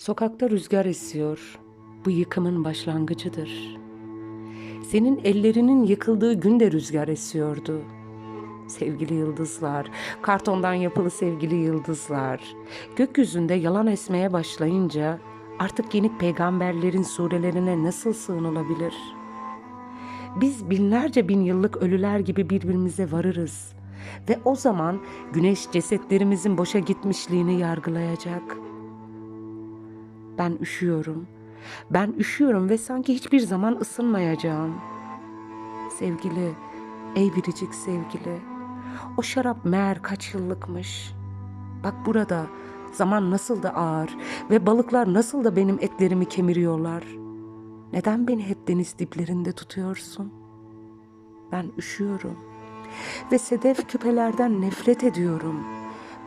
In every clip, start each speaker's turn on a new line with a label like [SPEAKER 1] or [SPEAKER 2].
[SPEAKER 1] Sokakta rüzgar esiyor. Bu yıkımın başlangıcıdır. Senin ellerinin yıkıldığı günde rüzgar esiyordu. Sevgili yıldızlar, kartondan yapılı sevgili yıldızlar. Gökyüzünde yalan esmeye başlayınca artık yeni peygamberlerin surelerine nasıl sığınılabilir? Biz binlerce bin yıllık ölüler gibi birbirimize varırız ve o zaman güneş cesetlerimizin boşa gitmişliğini yargılayacak.'' Ben üşüyorum. Ben üşüyorum ve sanki hiçbir zaman ısınmayacağım. Sevgili, ey biricik sevgili. O şarap meğer kaç yıllıkmış. Bak burada zaman nasıl da ağır ve balıklar nasıl da benim etlerimi kemiriyorlar. Neden beni hep deniz diplerinde tutuyorsun? Ben üşüyorum ve sedef küpelerden nefret ediyorum.''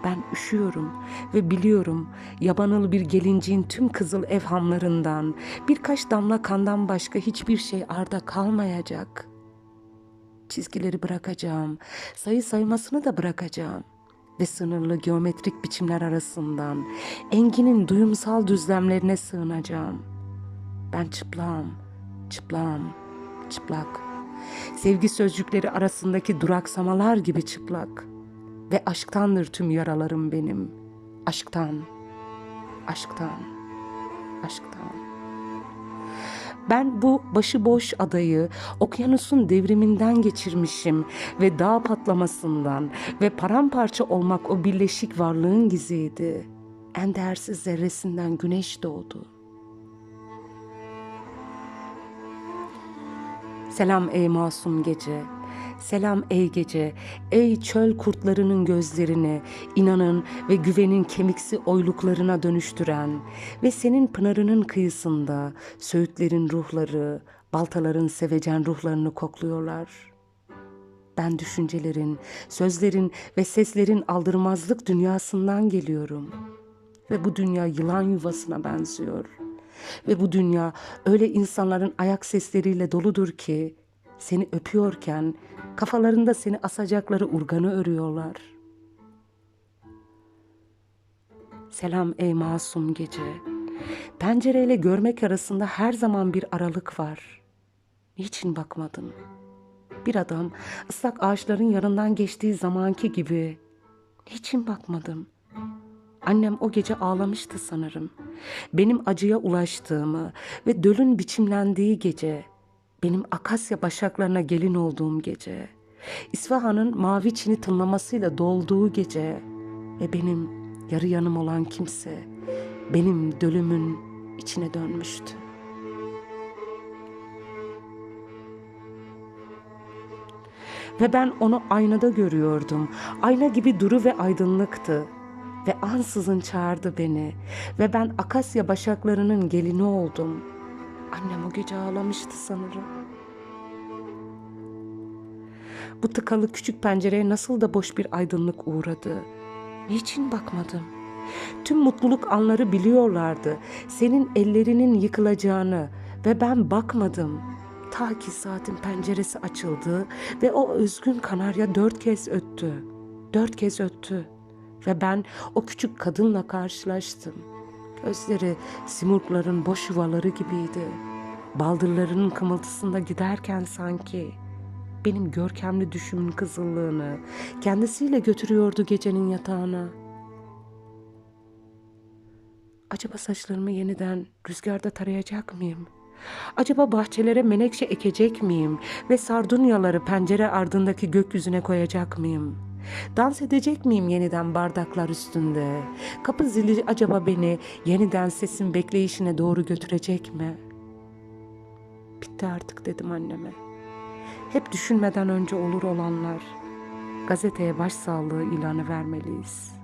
[SPEAKER 1] Ben üşüyorum ve biliyorum yabanıl bir gelinciğin tüm kızıl evhamlarından, birkaç damla kandan başka hiçbir şey arda kalmayacak. Çizgileri bırakacağım, sayı saymasını da bırakacağım ve sınırlı geometrik biçimler arasından enginin duyumsal düzlemlerine sığınacağım. Ben çıplağım, çıplağım, çıplak. Sevgi sözcükleri arasındaki duraksamalar gibi çıplak.'' Ve aşktandır tüm yaralarım benim. Aşktan, aşktan, aşktan. Ben bu başıboş adayı okyanusun devriminden geçirmişim ve dağ patlamasından ve paramparça olmak o birleşik varlığın giziydi. En değersiz zerresinden güneş doğdu. Selam ey masum gece. Selam ey gece, ey çöl kurtlarının gözlerini, inanın ve güvenin kemiksi oyluklarına dönüştüren ve senin pınarının kıyısında söğütlerin ruhları, baltaların sevecen ruhlarını kokluyorlar. Ben düşüncelerin, sözlerin ve seslerin aldırmazlık dünyasından geliyorum. Ve bu dünya yılan yuvasına benziyor. Ve bu dünya öyle insanların ayak sesleriyle doludur ki seni öpüyorken kafalarında seni asacakları urganı örüyorlar. Selam ey masum gece. Pencereyle görmek arasında her zaman bir aralık var. Niçin bakmadın? Bir adam ıslak ağaçların yanından geçtiği zamanki gibi. Niçin bakmadım? Annem o gece ağlamıştı sanırım. Benim acıya ulaştığımı ve dölün biçimlendiği gece benim akasya başaklarına gelin olduğum gece, İsfahan'ın mavi çini tınlamasıyla dolduğu gece ve benim yarı yanım olan kimse benim dölümün içine dönmüştü. Ve ben onu aynada görüyordum. Ayna gibi duru ve aydınlıktı. Ve ansızın çağırdı beni. Ve ben akasya başaklarının gelini oldum.'' Annem o gece ağlamıştı sanırım. Bu tıkalı küçük pencereye nasıl da boş bir aydınlık uğradı. Niçin bakmadım? Tüm mutluluk anları biliyorlardı. Senin ellerinin yıkılacağını ve ben bakmadım. Ta ki saatin penceresi açıldı ve o özgün kanarya dört kez öttü. Dört kez öttü ve ben o küçük kadınla karşılaştım.'' Gözleri simurgların boş yuvaları gibiydi. Baldırlarının kımıltısında giderken sanki benim görkemli düşümün kızıllığını kendisiyle götürüyordu gecenin yatağına. Acaba saçlarımı yeniden rüzgarda tarayacak mıyım? Acaba bahçelere menekşe ekecek miyim ve sardunyaları pencere ardındaki gökyüzüne koyacak mıyım?'' Dans edecek miyim yeniden bardaklar üstünde? Kapı zili acaba beni yeniden sesin bekleyişine doğru götürecek mi? Bitti artık dedim anneme. Hep düşünmeden önce olur olanlar. Gazeteye başsağlığı ilanı vermeliyiz.''